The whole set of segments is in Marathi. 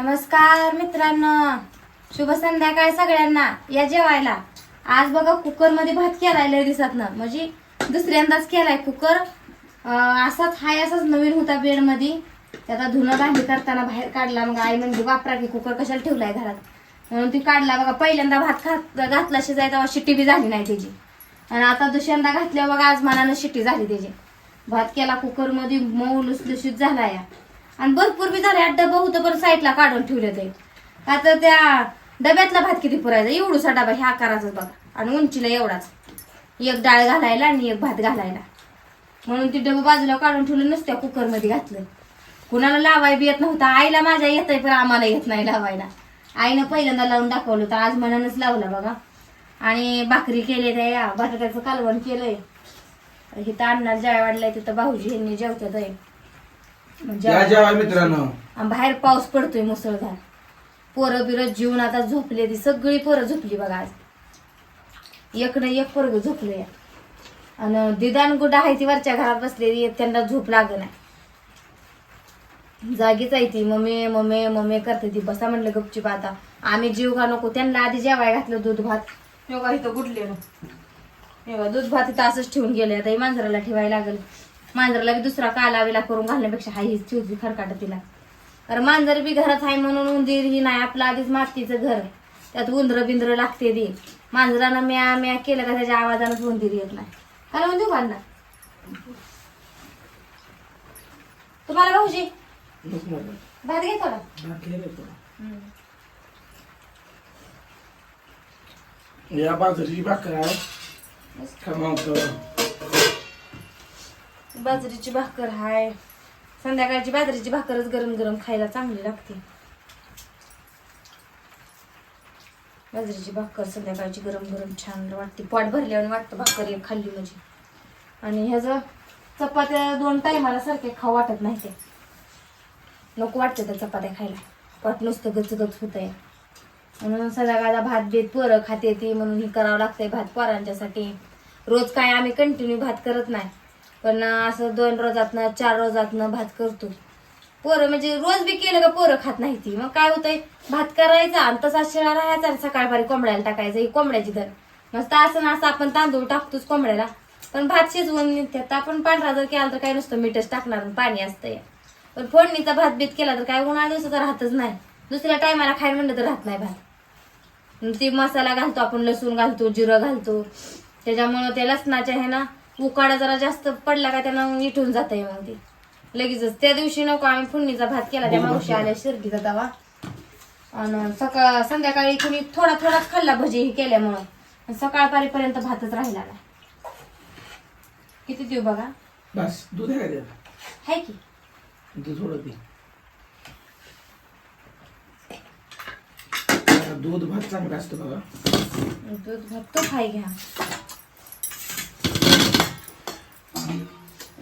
नमस्कार मित्रांनो. शुभ संध्याकाळ सगळ्यांना. या जेवायला. आज बघा कुकरमध्ये भात केलाय लय दिसत ना म्हणजे दुसऱ्यांदाच केलाय कुकर असाच हाय असाच नवीन होता बेडमध्ये त्याचा धुणं भांडी करताना बाहेर काढला. मग आई म्हणजे वापरा की कुकर कशाला ठेवलाय घरात? म्हणून ती काढला. बघा पहिल्यांदा भात खात घातला शिजायचा तेव्हा शिट्टी बी झाली नाही त्याची. आणि आता दुसऱ्यांदा घातल्या बघा आज मनानं शिट्टी झाली त्याची. भात केला कुकरमध्ये मऊ लुसलुशीत झाला या. आणि भरपूर बी झाले. डबा होतं पण साईडला काढून ठेवले ते. का तर त्या डब्यातला भात किती पुरायचा? एवढूसा डबा ह्या आकाराचाच बघा. आणि उंचीला एवढाच. एक डाळ घालायला आणि एक भात घालायला. म्हणून ती डबा बाजूला काढून ठेवलं नुसत्या कुकरमध्ये घातलं. कुणाला लावाय बी येत नव्हतं. आईला माझ्या येतंय पण आम्हाला येत नाही लावायला. आईनं पहिल्यांदा लावून दाखवलं तर आज मनानच लावलं बघा. आणि भाकरी केली त्या या बटाट्याचं कालवण केलंय. इथं अन्नाला जाय वाढलंय तिथं भाऊजी यांनी जेवतात आहे. या जेवा मित्रांनो. आणि बाहेर पाऊस पडतोय मुसळधार. पोरं बिरं जीवन आता झोपले ती. सगळी पोरं झोपली बघा आज. एक ना एक पोरग झोपले आणि दिदान गुडा आहे ती वरच्या घरात बसलेली त्यांना झोप लाग नाही जागीच आहे ती. मम्मी मम्मी मम्मी करते ती. बसा म्हणलं गपचूप आता. आम्ही जीव का नको. त्यांना आधी जेवाय घातलं दूध भात. योगा इथं गुडले ना दूध भात इथं असंच ठेवून गेले आता ही मांजराला ठेवायला लागेल. मांजराला बी दुसरा कालावेला करून घालण्यापेक्षा हाय हीच ठेवती खरकाट तिला. कारण मांजर बी घरात आहे म्हणून उंदीर ही नाही आपलं आधीच मातीचं घर त्यात उंदर बिंद्र लागते ती मांजरानं म्या म्या केलं का त्याच्या आवाजानंच उंदीर येत नाही. काय म्हणतो बांधला तुम्हाला भाऊजी? भात घे थोडा. या बाजरीची भाकर आहे. बाजरीची भाकर हाय. संध्याकाळची बाजरीची भाकरच गरम गरम खायला चांगली लागते. बाजरीची भाकर संध्याकाळची गरम गरम छान वाटते. पोट भरल्यावर वाटतं भाकर एक खाल्ली म्हणजे. आणि ह्याचं चपात्या दोन टायमाला सारखे खाऊ वाटत नाही ते. नको वाटतं त्या चपात्या खायला. पोट नुसतं गच गच आहे म्हणून संध्याकाळला भात बीत पोरं खाते ती म्हणून हे करावं लागतंय भात पोरांच्यासाठी. रोज काय आम्ही कंटिन्यू भात करत नाही. पण असं दोन रोजातनं चार रोजातनं भात करतो. पोरं म्हणजे रोज बी केलं का पोरं खात नाही ती. मग काय होतंय? भात करायचा आणि तसा शिळा राहायचा आणि सकाळपारी कोंबड्याला टाकायचं ही कोंबड्याची दर मस्त असं ना असं आपण तांदूळ टाकतोच कोंबड्याला. पण भात शिजवून त्यात आपण पांढरा जर केला तर काय नुसतं मीठच टाकणार पाणी असतंय. पण फोडणीचा भात बीत केला तर काय उन्हाळ्या दिवसाचा राहतच नाही. दुसऱ्या टायमाला खायला म्हणलं तर राहत नाही भात. ते मसाला घालतो आपण लसूण घालतो जिरं घालतो. त्याच्यामुळं त्या लसणाच्या हे ना उकाडा जरा जास्त पडला का त्यानं इटून जाते मग ती. लगेचच. त्या दिवशी नको आम्ही फोडणीचा भात केला त्या मावशी आल्या शिर्डीचा तवा. आणि सकाळ संध्याकाळी कुणी थोडा थोडाच खाल्ला भजी हे केल्यामुळं. आणि सकाळपारीपर्यंत भातच राहिला किती देऊ बघा? बस दूध आहे का? हाय की. दूध थोडं दे. दूध भात चांगला असतो बघा. दूध भात तो खाई घ्या.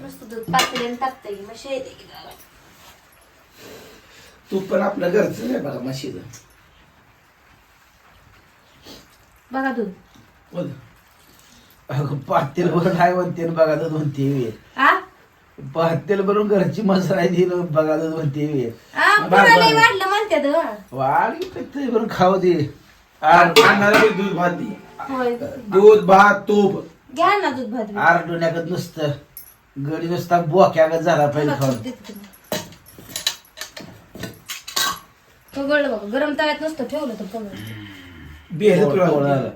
मस्त दूध पातळी मग शेत तूप पण आपलं घरचं आहे बघा म्हशीचं बघा दूध. बोल अगं पातेल भरून आहे म्हणते बघा तेवी आ? पातेल भरून घरची मसाला दिली बघा तर दोन तेवी आ, पुन्हा लय वाढलं म्हणतात हो. वाढ ते भरून खाऊ दे. अन्नाला बी दूध भात दे. होय. दूध भात तूप. घ्या ना दूध भात. आरडोण्याकत नुसतं. गडी नुसता बोक्यागत झाला पहिले बघा, खाऊन. पगळलं बघा गरम तव्यात नसतं ठेवलं तर पगळ बेहद तुला थोडं-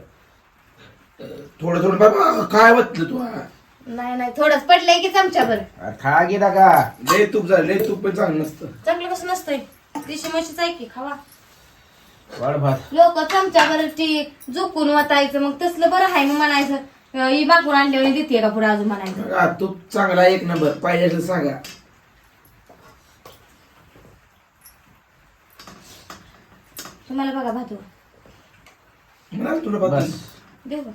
थोडं थोडं बाबा काय वाटलं तू? हा? नाही नाही थोडंच पडलंय की चमच्याभर. अरे खा गेला का? लय तूप झालं लय तूप पण चांगलं नसतं. चांगलं कसं नसतंय. देशी म्हशीच आहे की खावा. वाढ भात लोक चमच्याभर ती झोपून वाटायचं मग तसलं बरं आहे मग म्हणायचं. ही मागून आणल्यावर देते का पुढे अजून म्हणायचं? बघा, तूप चांगला एक नंबर पाहिजे असलं सांगा. तुम्हाला बघा भातू. म्हणाल तुला भात. बस. देऊ का?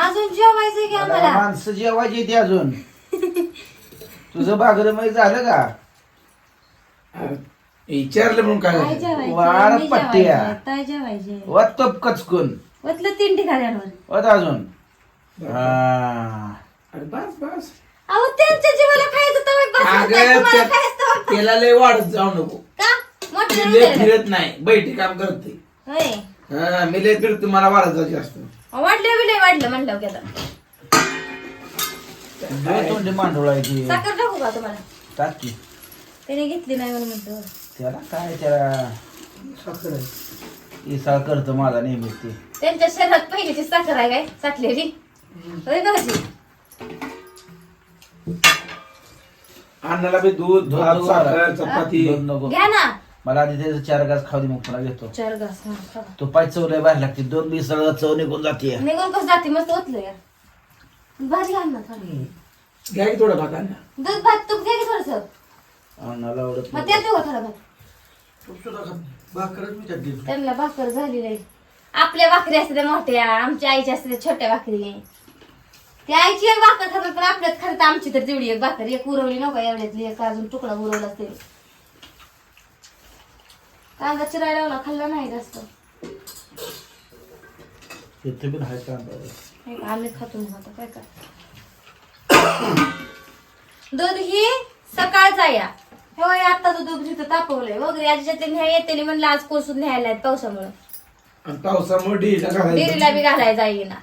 अजून जेवायचंय की मला आम्हाला? माणसं जेवायची येते अजून. तुझं बागरमय झालं का? विचारलं म्हणून काय झालं? वार पट्ट्या. जेवायचे. तप कचकून. वतलं तीन वत अजून. हा. अरे बस बस. अहो त्यांच्या जीवाला खायचं तर बस होतंय, अगं तुम्हाला त्या- खायचं तर बस. त्याला लय वाढत जाऊ नको. का? मोठं लय. फिरत नाही. बैठी काम करते. होय. हा मी लय फिरतो मला वाढत जाऊ जास्त. वाढलं बी लय वाढलं म्हणलं की आता. दोन तोंडी मांडूळ आहे ती साखर टाकू का तुम्हाला? टाकी त्याने घेतली नाही म्हणून म्हणतो. त्याला काय त्याला साखर आहे? इसाळ करतो माझा नेहमीच ते त्यांच्या शरीरात पहिलीची साखर आहे काय? साठलेली? होय भाजी अन्नाला बी दूध भात साखर. चपाती. दूध नको. घ्या ना. मला आधी त्याचं चार गास खाऊ दे मग पुन्हा घेतो. चार घास हा, खावा. तो पाय चव लय बाहेर लागते. दोन मिसळ चव निघून जाते. निघून कसं जाते मस्त होतलं यार भाजी घाल ना थोडी घ्या की थोडं भात अन्ना. दूध भात तूप घ्या की थोडस? अन्नाला आवडत मग नाही. त्यात देऊ थोडा भात तूप सुद्धा खात नाही. भाकरच मी त्यात देतो. त्यांना भाकर झाली नाही आपल्या भाकरी असते मोठ्या आमच्या आईच्या असते छोट्या भाकरी त्या आईची एक भाकर खातात पण आपल्यात खरं तर आमची तर तेवढी एक भाकर एक उरवली नका एवढ्यातली एक अजून तुकडा उरवला असेल कांदा चिरायला लावला खाल्ला नाही जास्त इथे बी नाही कांदा. नाही का, आम्ही खातो मग आता काय कर दूध ही सकाळचा या हो आत्ताचं दूध तिथं तापवलंय. वगैरे आजीच्या ते न्याय येते म्हणलं आज कोसून न्यायला आहेत पावसामुळं. आणि पावसामुळे घालायचं डेअरीला बी घालायला जाईना.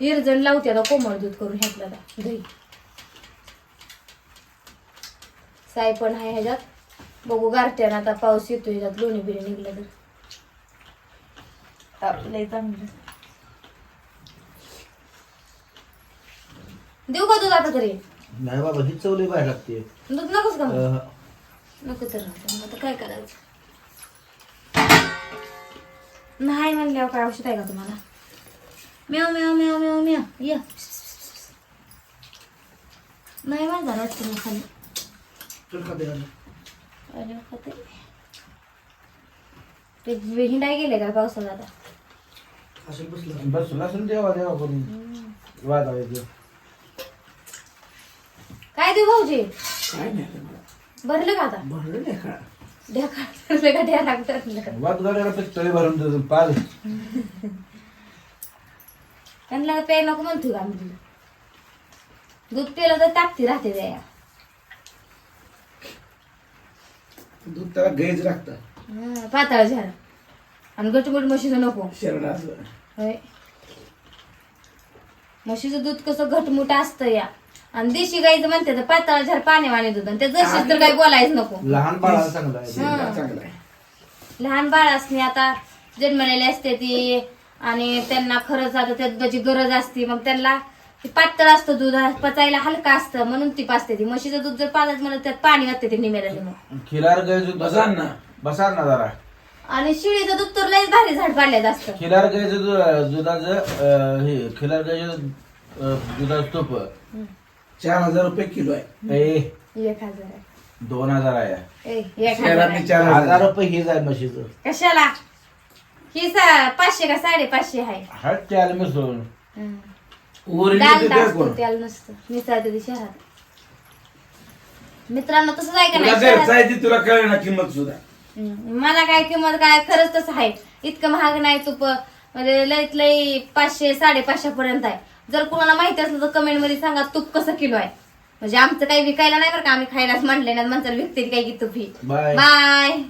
इरजण लावते आता कोमळ दूध करून ह्यातलं आता दही. साय पण आहे ह्याच्यात. बघू गारट्यानं आता पाऊस येतो ह्याच्यात लोणी बिणी निघलं तर. आपलंही चांगलं. देऊ का दूध आता तरी नाही बाबा ही चव लय बाहेर लागते. दूध नकोच का मग? अह, नको तर. मग आता काय करायचं? नाही म्हणल्यावर काय औषध आहे का तुम्हाला? म्याव म्याव म्याव म्याव म्याव. या. नाही माझा वाटतं मग खाली. चल खाते अन्ना. अरे खाते. ते हिंडाय गेले का पावसाला आता असं बसलं बस लसूण देवा देवा करून वाजायचं काय देऊ भाऊजी? काय नाही मला. भरलं का आता? भरलं नाही का? वाद गाड्याला भरून देतो पाल त्यांना प्याय नको म्हणतो का आम्ही दूध दूध पिलं तर ताकती राहते द्या दूध त्याला घ्यायच लागतं. हं, पातळ झाड आणि गटमुट म्हशीचं नको. शरणाचं होय. म्हशीचं दूध कसं घटमुट असतं या. आणि देशी गाईचं म्हणते तर पातळ झाड पाणी वाणी दूध आणि ते जशीच तर काही बोलायच नको. लहान बाळाला चांगलं आहे चांगला आहे. लहान बाळ असणे आता जन्मलेले असते ती आणि त्यांना खरंच आता त्या दुधाची गरज असते. मग त्यांना ते पातळ असतं दूध पचायला हलका असतं म्हणून ती पाचते ती म्हशीचं दूध जर पाजत म्हणलं त्यात पाणी वाटते ते निमेला मग. खिलार गायचं बसा ना. बसा ना जरा. आणि शिळीचं दूध तर लयच भारी झाड पाडलं असतं. खिलार गायचं दुधाचं अं, हे खिलार गायचं दुधाचं तूप. चार हजार रुपये किलो आहे. ए एक हजार आहे. दोन हजार आहे. ए, एक हजार आहे. चार हजार. हजार रुपये हे जाय म्हशीचं. कशाला? ही सा- पाचशे का साडेपाचशे आहे? हट त्याला मिसळून. हं. ओरिजिनल डाल देते असतो कोण? त्याला नसतं. मिसळते ती शहरात. मित्रांनो तसंच आहे का तुला नाही? आहे ती तुला कळेल ना किंमत सुद्धा. मला काय किंमत काय? खरंच तसं आहे. इतकं महाग नाही तूप म्हणजे लईत लई पाचशे साडेपाचशे पर्यंत आहे. जर कोणाला माहिती असलं तर कमेंटमध्ये सांगा तूप कसं किलो आहे? म्हणजे आमचं काही विकायला नाही बरं का आम्ही खायलाच म्हणले ना माणसाला विकते काय की तूप बाय.